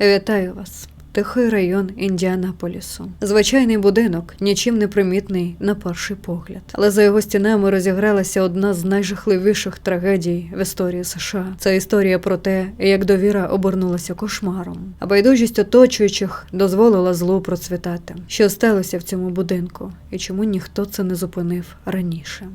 Вітаю вас. Тихий район Індіанаполісу. Звичайний будинок, нічим не примітний на перший погляд. Але за його стінами розігралася одна з найжахливіших трагедій в історії США. Це історія про те, як довіра обернулася кошмаром, а байдужість оточуючих дозволила злу процвітати. Що сталося в цьому будинку, і чому ніхто це не зупинив раніше?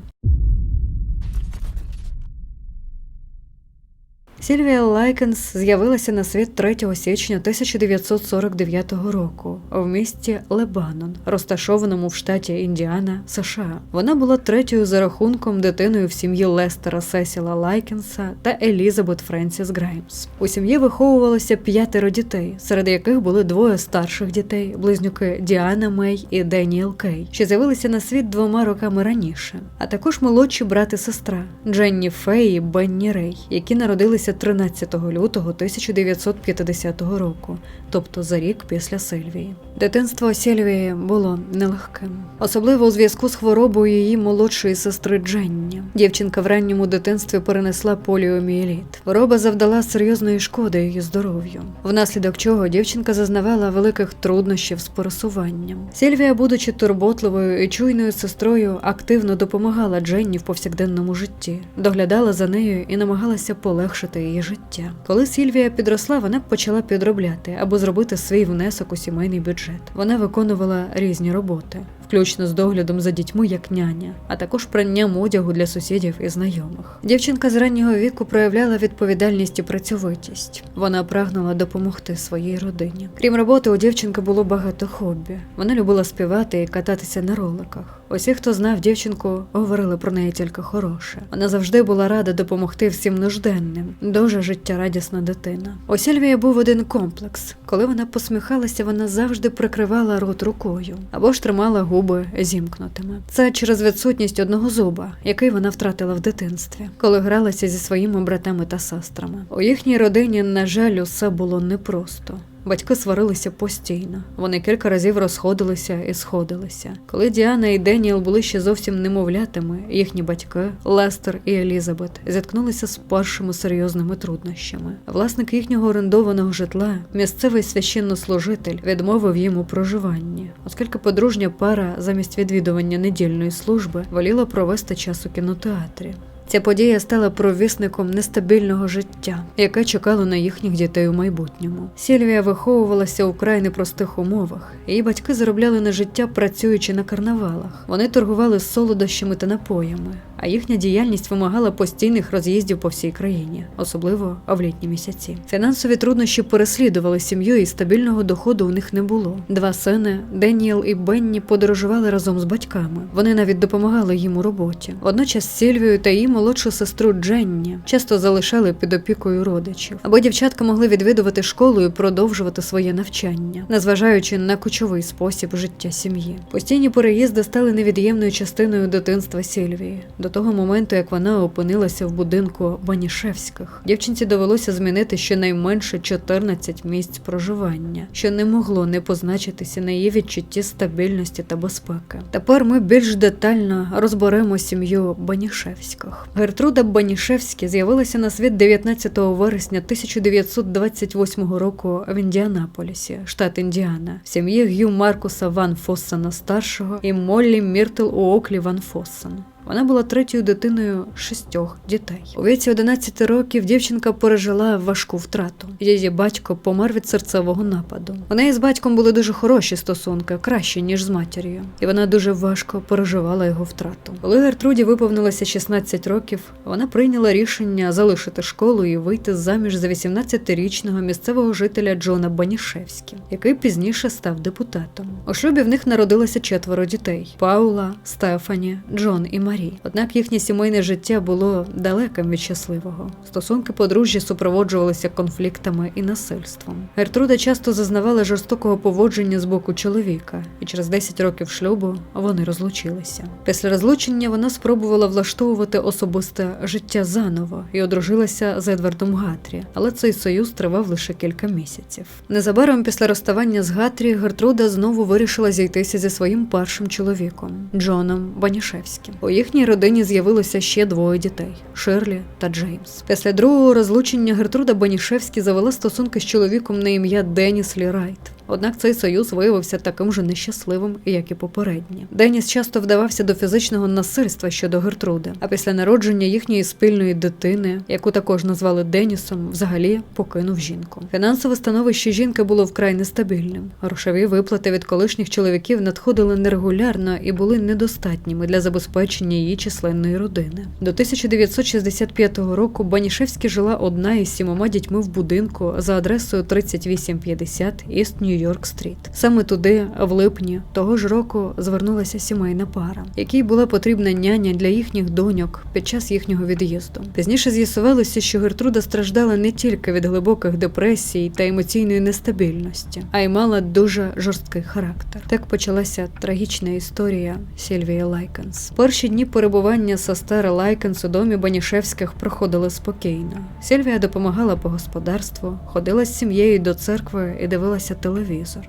Сільвія Лайкенс з'явилася на світ 3 січня 1949 року в місті Лебанон, розташованому в штаті Індіана, США. Вона була третьою за рахунком дитиною в сім'ї Лестера Сесіла Лайкенса та Елізабет Френсіс Граймс. У сім'ї виховувалося п'ятеро дітей, серед яких були двоє старших дітей, близнюки Діана Мей і Деніел Кей, що з'явилися на світ двома роками раніше, а також молодші брат і сестра Дженні Фей і Бенні Рей, які народилися 13 лютого 1950 року, тобто за рік після Сильвії. Дитинство Сільвії було нелегким, особливо у зв'язку з хворобою її молодшої сестри Дженні. Дівчинка в ранньому дитинстві перенесла поліомієліт. Хвороба завдала серйозної шкоди її здоров'ю, внаслідок чого дівчинка зазнавала великих труднощів з пересуванням. Сільвія, будучи турботливою і чуйною сестрою, активно допомагала Дженні в повсякденному житті, доглядала за нею і намагалася полегшити її життя. Коли Сільвія підросла, вона почала підробляти, або зробити свій внесок у сімейний бюджет. Вона виконувала різні роботи, включно з доглядом за дітьми як няня, а також пранням одягу для сусідів і знайомих. Дівчинка з раннього віку проявляла відповідальність і працьовитість. Вона прагнула допомогти своїй родині. Крім роботи, у дівчинки було багато хобі. Вона любила співати і кататися на роликах. Усі, хто знав дівчинку, говорили про неї тільки хороше. Вона завжди була рада допомогти всім нужденним. Дуже життєрадісна дитина. У Сільвії був один комплекс. Коли вона посміхалася, вона завжди прикривала рот рукою або ж тримала губи зімкнутими. Це через відсутність одного зуба, який вона втратила в дитинстві, коли гралася зі своїми братами та сестрами. У їхній родині, на жаль, усе було непросто. Батьки сварилися постійно. Вони кілька разів розходилися і сходилися. Коли Діана і Деніел були ще зовсім немовлятами, їхні батьки Лестер і Елізабет зіткнулися з першими серйозними труднощами. Власник їхнього орендованого житла, місцевий священнослужитель, відмовив їм у проживанні, оскільки подружня пара замість відвідування недільної служби воліла провести час у кінотеатрі. Ця подія стала провісником нестабільного життя, яке чекало на їхніх дітей у майбутньому. Сільвія виховувалася у край непростих умовах. Її батьки заробляли на життя, працюючи на карнавалах. Вони торгували солодощами та напоями, а їхня діяльність вимагала постійних роз'їздів по всій країні, особливо в літні місяці. Фінансові труднощі переслідували сім'ю, і стабільного доходу у них не було. Два сини Деніел і Бенні подорожували разом з батьками. Вони навіть допомагали їм у роботі. Водночас Сільвію та її молодшу сестру Дженні часто залишали під опікою родичів, або дівчатка могли відвідувати школу і продовжувати своє навчання, незважаючи на кочовий спосіб життя сім'ї. Постійні переїзди стали невід'ємною частиною дитинства Сільвії. До того моменту, як вона опинилася в будинку Банішевських, дівчинці довелося змінити щонайменше 14 місць проживання, що не могло не позначитися на її відчутті стабільності та безпеки. Тепер ми більш детально розберемо сім'ю Банішевських. Гертруда Банішевська з'явилася на світ 19 вересня 1928 року в Індіанаполісі, штат Індіана, в сім'ї Г'ю Маркуса Ван Фоссена старшого і Моллі Міртл Уоклі Ван Фоссен. Вона була третьою дитиною шістьох дітей. У віці 11 років дівчинка пережила важку втрату. Її батько помер від серцевого нападу. У неї з батьком були дуже хороші стосунки, кращі ніж з матір'ю, і вона дуже важко переживала його втрату. Коли Гертруді виповнилося 16 років, вона прийняла рішення залишити школу і вийти заміж за 18-річного місцевого жителя Джона Банішевські, який пізніше став депутатом. У шлюбі в них народилося четверо дітей: Паула, Стефані, Джон і Марі. Однак їхнє сімейне життя було далеким від щасливого. Стосунки подружжя супроводжувалися конфліктами і насильством. Гертруда часто зазнавала жорстокого поводження з боку чоловіка, і через 10 років шлюбу вони розлучилися. Після розлучення вона спробувала влаштовувати особисте життя заново і одружилася з Едвардом Гатрі, але цей союз тривав лише кілька місяців. Незабаром після розставання з Гатрі Гертруда знову вирішила зійтися зі своїм першим чоловіком Джоном Банішевським. У їхній їхній родині з'явилося ще двоє дітей Шерлі та Джеймс. Після другого розлучення Гертруда Банішевські завела стосунки з чоловіком на ім'я Деніс Лірайт. Однак цей союз виявився таким же нещасливим, як і попередні. Деніс часто вдавався до фізичного насильства щодо Гертруди, а після народження їхньої спільної дитини, яку також назвали Денісом, взагалі покинув жінку. Фінансове становище жінки було вкрай нестабільним. Грошові виплати від колишніх чоловіків надходили нерегулярно і були недостатніми для забезпечення її численної родини. До 1965 року Банішевські жила одна із сімома дітьми в будинку за адресою 3850 Іст Нью-Йорк Стріт. Саме туди, в липні того ж року, звернулася сімейна пара, якій була потрібна няня для їхніх доньок під час їхнього від'їзду. Пізніше з'ясувалося, що Гертруда страждала не тільки від глибоких депресій та емоційної нестабільності, а й мала дуже жорсткий характер. Так почалася трагічна історія Сільвії Лайкенс. Перші дні перебування сестери Лайкенс у домі Банішевських проходили спокійно. Сільвія допомагала по господарству, ходила з сім'єю до церкви і дивилася телевізор.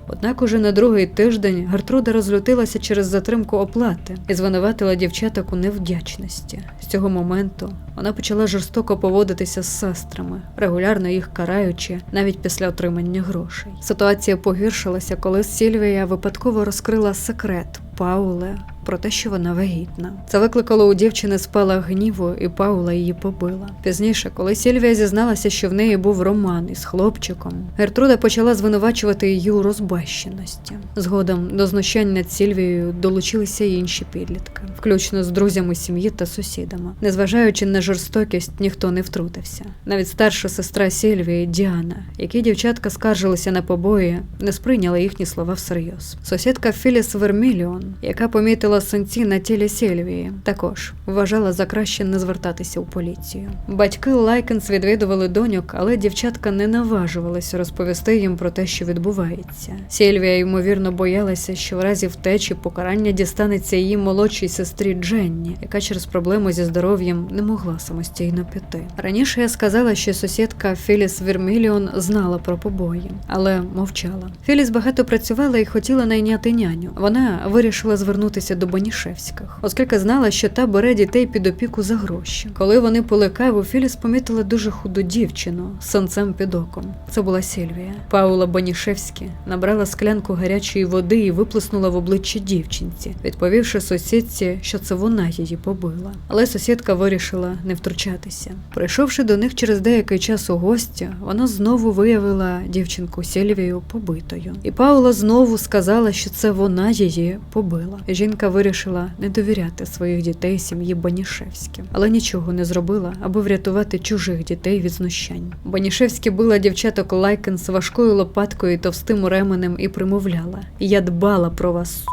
Однак уже на другий тиждень Гертруда розлютилася через затримку оплати і звинуватила дівчаток у невдячності. З цього моменту вона почала жорстоко поводитися з сестрами, регулярно їх караючи навіть після отримання грошей. Ситуація погіршилася, коли Сільвія випадково розкрила секрет Пауле про те, що вона вагітна. Це викликало у дівчини спалах гніву, і Паула її побила. Пізніше, коли Сільвія зізналася, що в неї був роман із хлопчиком, Гертруда почала звинувачувати її у розбещеності. Згодом до знущань над Сільвією долучилися й інші підлітки, включно з друзями сім'ї та сусідами. Незважаючи на жорстокість, ніхто не втрутився. Навіть старша сестра Сільвії Діана, якій дівчатка скаржилися на побої, не сприйняла їхні слова всерйоз. Сусідка Філіс Верміліон, яка помітила синці на тілі Сільвії, також вважала за краще не звертатися у поліцію. Батьки Лайкенс відвідували доньок, але дівчатка не наважувалися розповісти їм про те, що відбувається. Сільвія ймовірно боялася, що в разі втечі покарання дістанеться її молодшій сестрі Дженні, яка через проблему зі здоров'ям не могла самостійно піти. Раніше я сказала, що сусідка Філіс Верміліон знала про побої, але мовчала. Філіс багато працювала і хотіла найняти няню. Вона вирішила звернутися до Банішевських, оскільки знала, що та бере дітей під опіку за гроші. Коли вони пили каву, Філіс помітила дуже худу дівчину з сонцем під оком. Це була Сільвія. Паула Банішевські набрала склянку гарячої води і виплеснула в обличчя дівчинці, відповівши сусідці, що це вона її побила. Але сусідка вирішила не втручатися. Прийшовши до них через деякий час у гості, вона знову виявила дівчинку Сільвію побитою. І Паула знову сказала, що це вона її побила. Жінка вирішила не довіряти своїх дітей сім'ї Банішевським, але нічого не зробила, аби врятувати чужих дітей від знущань. Банішевські била дівчаток Лайкенс важкою лопаткою і товстим ременем і примовляла: Я дбала про вас.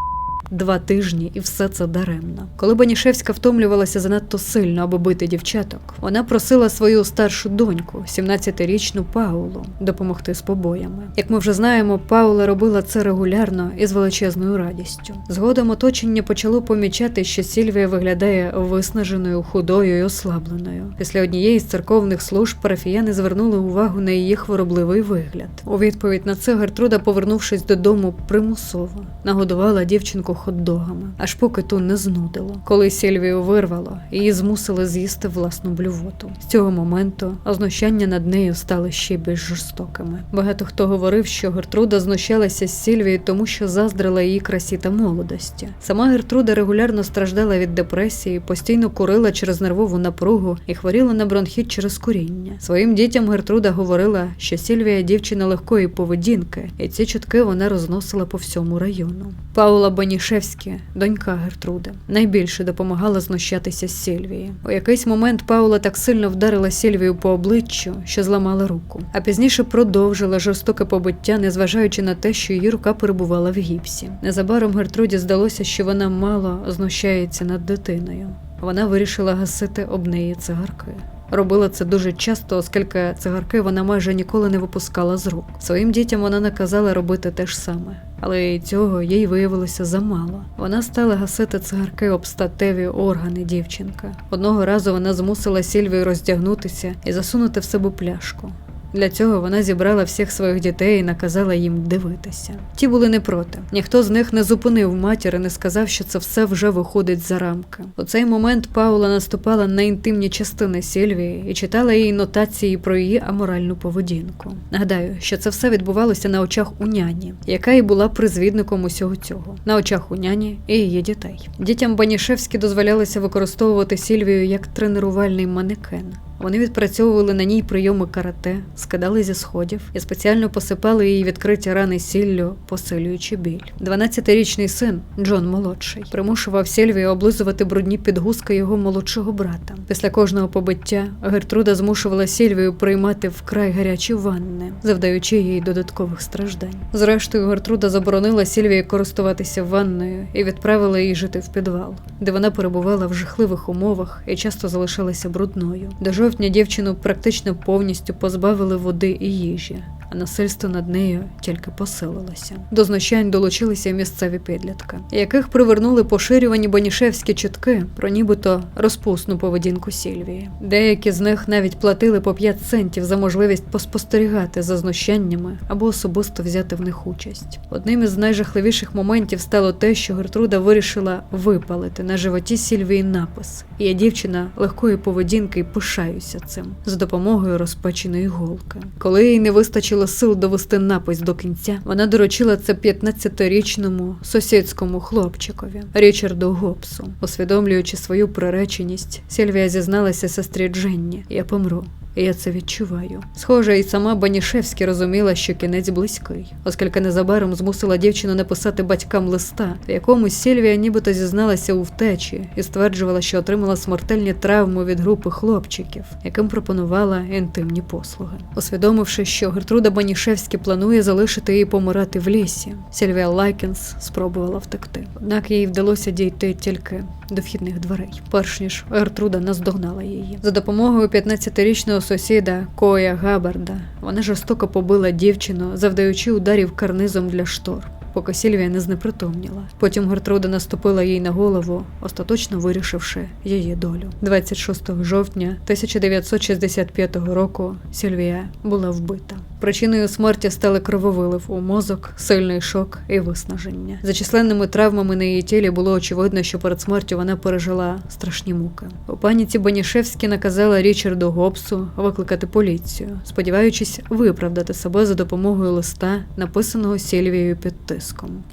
С***». Два тижні і все це даремно. Коли Банішевська втомлювалася занадто сильно, аби бити дівчаток, вона просила свою старшу доньку, 17-річну Паулу, допомогти з побоями. Як ми вже знаємо, Паула робила це регулярно і з величезною радістю. Згодом оточення почало помічати, що Сільвія виглядає виснаженою, худою і ослабленою. Після однієї з церковних служб парафіяни звернули увагу на її хворобливий вигляд. У відповідь на це Гертруда, повернувшись додому, примусово нагодувала дівчинку хот-догами, аж поки ту не знудило. Коли Сільвію вирвало, її змусили з'їсти власну блювоту. З цього моменту знущання над нею стали ще більш жорстокими. Багато хто говорив, що Гертруда знущалася з Сільвії, тому що заздрила її красі та молодості. Сама Гертруда регулярно страждала від депресії, постійно курила через нервову напругу і хворіла на бронхіт через куріння. Своїм дітям Гертруда говорила, що Сільвія дівчина легкої поведінки, і ці чутки вона розносила по всьому району. Паула Банішевські, донька Гертруди, найбільше допомагала знущатися з Сільвії. У якийсь момент Паула так сильно вдарила Сільвію по обличчю, що зламала руку, а пізніше продовжила жорстоке побиття, незважаючи на те, що її рука перебувала в гіпсі. Незабаром Гертруді здалося, що вона мало знущається над дитиною. Вона вирішила гасити об неї цигарки. Робила це дуже часто, оскільки цигарки вона майже ніколи не випускала з рук. Своїм дітям вона наказала робити те ж саме, але цього їй виявилося замало. Вона стала гасити цигарки об статеві органи дівчинка. Одного разу вона змусила Сільвію роздягнутися і засунути в себе пляшку. Для цього вона зібрала всіх своїх дітей і наказала їм дивитися. Ті були не проти. Ніхто з них не зупинив матір і не сказав, що це все вже виходить за рамки. У цей момент Паула наступала на інтимні частини Сільвії і читала їй нотації про її аморальну поведінку. Нагадаю, що це все відбувалося на очах у няні, яка і була призвідником усього цього, на очах у няні і її дітей. Дітям Банішевські дозволялося використовувати Сільвію як тренувальний манекен. Вони відпрацьовували на ній прийоми карате, скидали зі сходів і спеціально посипали її відкриті рани сіллю, посилюючи біль. 12-річний син Джон молодший примушував Сільвію облизувати брудні підгузки його молодшого брата. Після кожного побиття Гертруда змушувала Сільвію приймати вкрай гарячі ванни, завдаючи їй додаткових страждань. Зрештою, Гертруда заборонила Сільвії користуватися ванною і відправила її жити в підвал, де вона перебувала в жахливих умовах і часто залишалася брудною. До жовтня дівчину практично повністю позбавили води і їжі, а насильство над нею тільки посилилося. До знущань долучилися місцеві підлітки, яких привернули поширювані банішевські чутки про нібито розпусну поведінку Сільвії. Деякі з них навіть платили по 5 центів за можливість поспостерігати за знущаннями або особисто взяти в них участь. Одним із найжахливіших моментів стало те, що Гертруда вирішила випалити на животі Сільвії напис. Я дівчина легкої поведінки і пишаюся цим за допомогою розпеченої голки. Коли їй не вистачило сил довести напис до кінця, вона доручила це 15-річному сусідському хлопчикові Річарду Гобсу. Усвідомлюючи свою приреченість, Сільвія зізналася сестрі Дженні: Я помру. Я це відчуваю. Схоже, і сама Банішевські розуміла, що кінець близький, оскільки незабаром змусила дівчину написати батькам листа, в якому Сільвія нібито зізналася у втечі і стверджувала, що отримала смертельні травми від групи хлопчиків, яким пропонувала інтимні послуги. Усвідомивши, що Гертруда Банішевські планує залишити її помирати в лісі, Сільвія Лайкенс спробувала втекти. Однак їй вдалося дійти тільки до вхідних дверей, перш ніж Гертруда наздогнала її. За допомогою 15-річного сусіда Коя Габарда вона жорстоко побила дівчину, завдаючи ударів карнизом для штор. Поки Сільвія не знепритомніла. Потім Гертруда наступила їй на голову, остаточно вирішивши її долю. 26 жовтня 1965 року Сільвія була вбита. Причиною смерті стали крововилив у мозок, сильний шок і виснаження. За численними травмами на її тілі було очевидно, що перед смертю вона пережила страшні муки. У паніці Банішевські наказала Річарду Гобсу викликати поліцію, сподіваючись виправдати себе за допомогою листа, написаного Сільвією під тиском.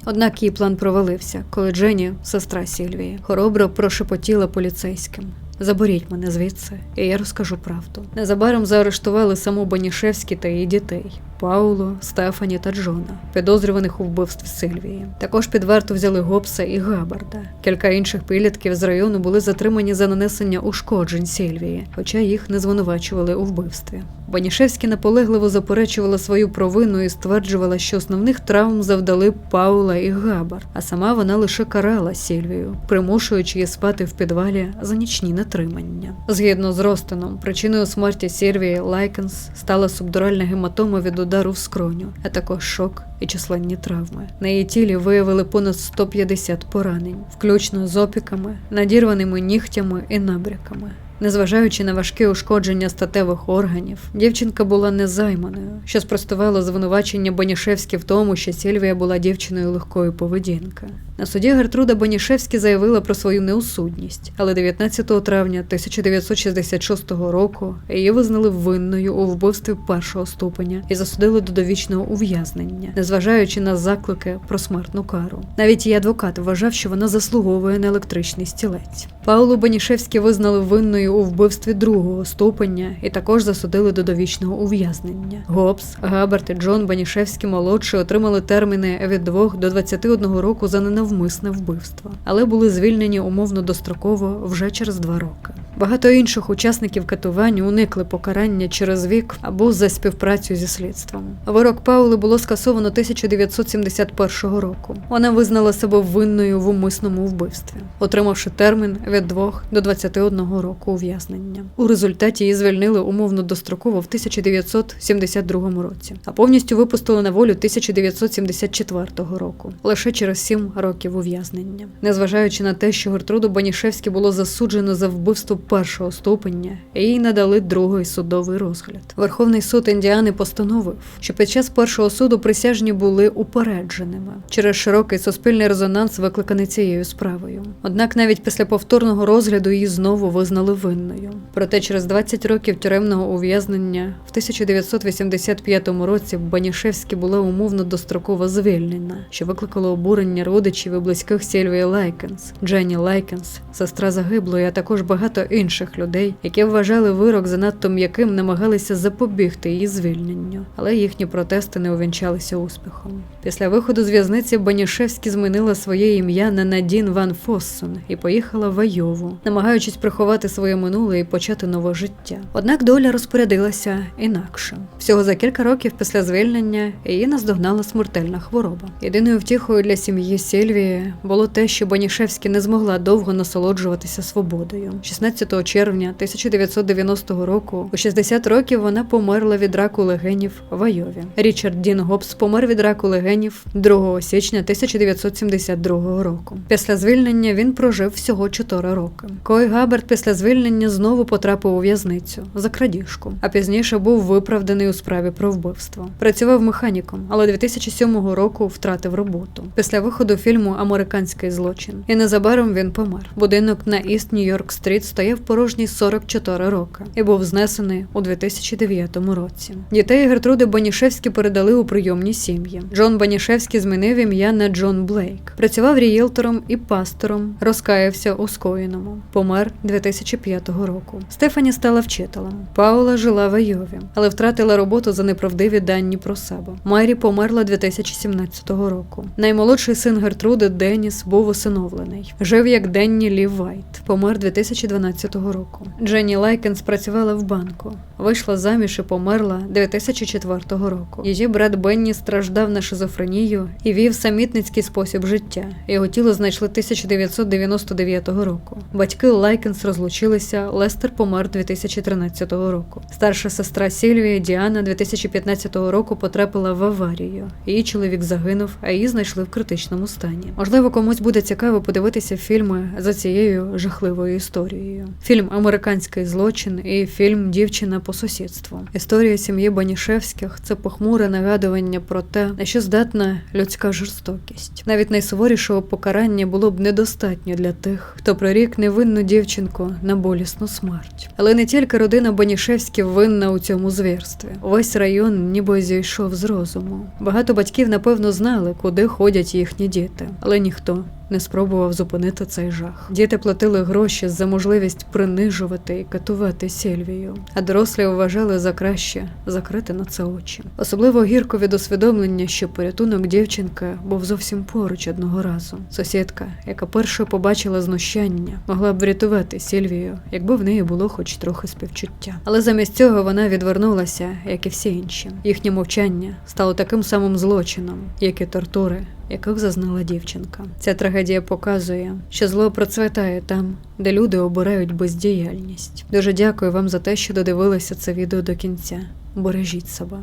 Однак її план провалився, коли Дженні, сестра Сільвії, хоробро прошепотіла поліцейським. Заберіть мене звідси, і я розкажу правду. Незабаром заарештували саму Банішевські та її дітей Паулу, Стефані та Джона, підозрюваних у вбивстві Сильвії. Також під варту взяли Гобса і Габарда. Кілька інших підлітків з району були затримані за нанесення ушкоджень Сильвії, хоча їх не звинувачували у вбивстві. Банішевські наполегливо заперечувала свою провину і стверджувала, що основних травм завдали Паула і Габар, а сама вона лише карала Сільвію, примушуючи її спати в підвалі за нічні натримання. Згідно з Ростоном, причиною смерті Сільвії Лайкенс стала субдуральна гематома від удару в скроню, а також шок і численні травми. На її тілі виявили понад 150 поранень, включно з опіками, надірваними нігтями і набряками. Незважаючи на важке ушкодження статевих органів, дівчинка була незайманою, що спростувало звинувачення Банішевські в тому, що Сільвія була дівчиною легкої поведінки. На суді Гертруда Банішевські заявила про свою неусудність, але 19 травня 1966 року її визнали винною у вбивстві першого ступеня і засудили до довічного ув'язнення, незважаючи на заклики про смертну кару. Навіть її адвокат вважав, що вона заслуговує на електричний стілець. Паулу Банішевські визнали винною у вбивстві другого ступеня і також засудили до довічного ув'язнення. Гобс, Габарт і Джон Банішевські молодші отримали терміни від 2 до 21 року за ненавмисне вбивство, але були звільнені умовно достроково вже через два роки. Багато інших учасників катувань уникли покарання через вік або за співпрацю зі слідством. Вирок Паули було скасовано 1971 року. Вона визнала себе винною в умисному вбивстві, отримавши термін від 2 до 21 року ув'язнення. У результаті її звільнили умовно достроково в 1972 році, а повністю випустили на волю 1974 року, лише через 7 років ув'язнення. Незважаючи на те, що Гертруду Банішевське було засуджено за вбивство першого ступеня і надали другий судовий розгляд. Верховний суд Індіани постановив, що під час першого суду присяжні були упередженими через широкий суспільний резонанс, викликаний цією справою. Однак навіть після повторного розгляду її знову визнали винною. Проте через 20 років тюремного ув'язнення в 1985 році Банішевські була умовно достроково звільнена, що викликало обурення родичів і близьких Сільвії Лайкенс, Дженні Лайкенс, сестра загиблої, а також багато інших людей, які вважали вирок занадто м'яким, намагалися запобігти її звільненню, але їхні протести не увінчалися успіхом. Після виходу з в'язниці Банішевські змінила своє ім'я на Надін Ван Фоссон і поїхала в Айову, намагаючись приховати своє минуле і почати нове життя. Однак доля розпорядилася інакше. Всього за кілька років після звільнення її наздогнала смертельна хвороба. Єдиною втіхою для сім'ї Сільвії було те, що Банішевські не змогла довго насолоджуватися свободою. 16 червня 1990 року, у 60 років, вона померла від раку легенів в Айові. Річард Дін Гобс помер від раку легенів 2 січня 1972 року. Після звільнення він прожив всього 4 роки. Кой Габерт після звільнення знову потрапив у в'язницю за крадіжку, а пізніше був виправданий у справі про вбивство. Працював механіком, але 2007 року втратив роботу. Після виходу фільму Американський злочин. І незабаром він помер. Будинок на Іст Нью-Йорк Стріт стояв порожній 44 роки і був знесений у 2009 році. Дітей Гертруди Банішевські передали у прийомні сім'ї. Джон Банішевський змінив ім'я на Джон Блейк. Працював рієлтором і пастором, розкаявся у скоєному. Помер 2005 року. Стефані стала вчителем. Паула жила в Айові, але втратила роботу за неправдиві дані про себе. Майрі померла 2017 року. Наймолодший син Гертруди Деніс був усиновлений. Жив як Денні Лі Вайт. Помер 2012 року. Дженні Лайкенс працювала в банку. Вийшла заміж і померла 2004 року. Її брат Бенні страждав на шизофренію і вів самітницький спосіб життя. Його тіло знайшли 1999 року. Батьки Лайкенс розлучилися. Лестер помер 2013 року. Старша сестра Сільвія Діана 2015 року потрапила в аварію. Її чоловік загинув, а її знайшли в критичному стані. Можливо, комусь буде цікаво подивитися фільми за цією жахливою історією. Фільм Американський злочин і фільм Дівчина по сусідству. Історія сім'ї Банішевських це похмуре нагадування про те, на що здатна людська жорстокість. Навіть найсуворішого покарання було б недостатньо для тих, хто прирік невинну дівчинку на болісну смерть. Але не тільки родина Банішевських винна у цьому звірстві. Весь район ніби зійшов з розуму. Багато батьків напевно знали, куди ходять їхні діти, але ніхто не спробував зупинити цей жах. Діти платили гроші за можливість принижувати і катувати Сільвію, а дорослі вважали за краще закрити на це очі. Особливо гірко від усвідомлення, що порятунок дівчинки був зовсім поруч одного разу. Сусідка, яка першою побачила знущання, могла б врятувати Сільвію, якби в неї було хоч трохи співчуття. Але замість цього вона відвернулася, як і всі інші. Їхнє мовчання стало таким самим злочином, як і тортури, яких зазнала дівчинка. Ця трагедія показує, що зло процвітає там, де люди обирають бездіяльність. Дуже дякую вам за те, що додивилися це відео до кінця. Бережіть себе.